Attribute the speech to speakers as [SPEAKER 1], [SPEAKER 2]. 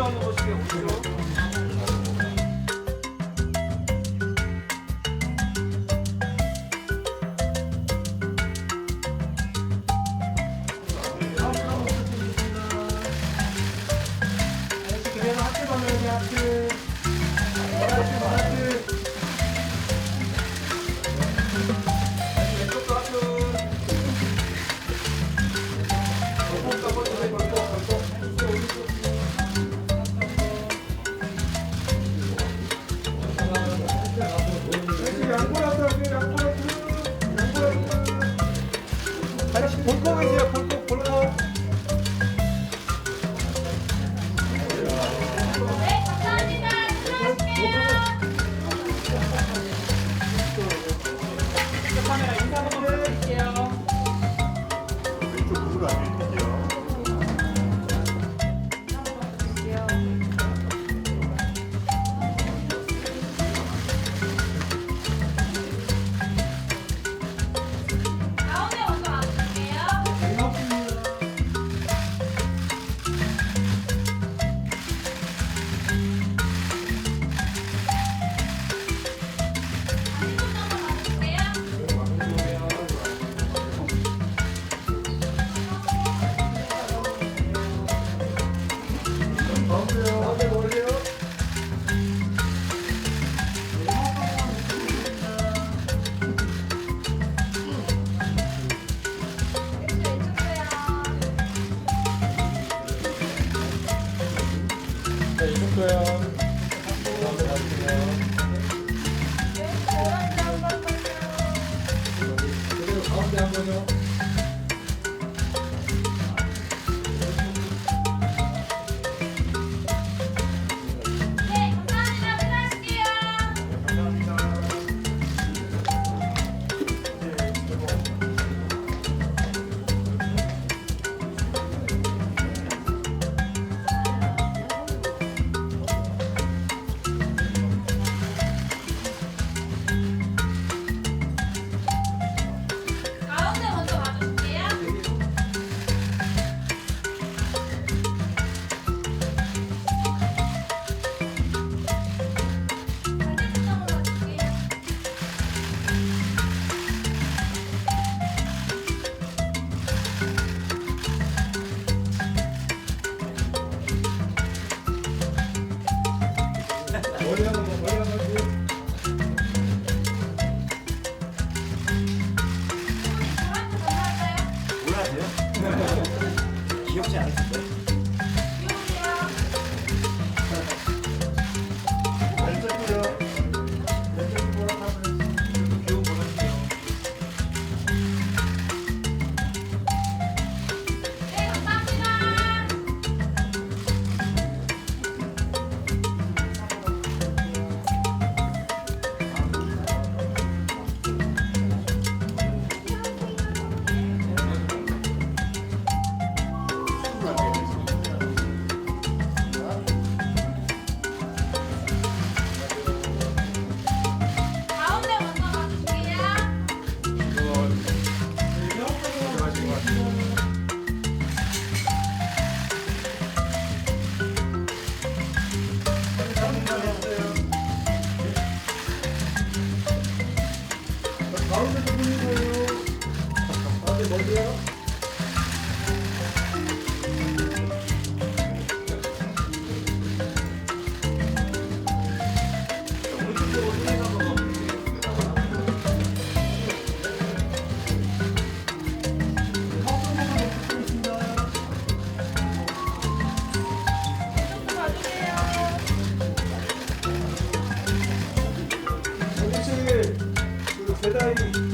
[SPEAKER 1] 5천원으로 시켜
[SPEAKER 2] 아저씨 볼콩이세요 볼콩 자, 이럴 거예요. 다음에 나중에요. 그리고 가운데 한 번요.
[SPEAKER 3] 想了
[SPEAKER 2] 가운데 좀 보는 거예요. 아, 가운데 먼저요. Bye-bye.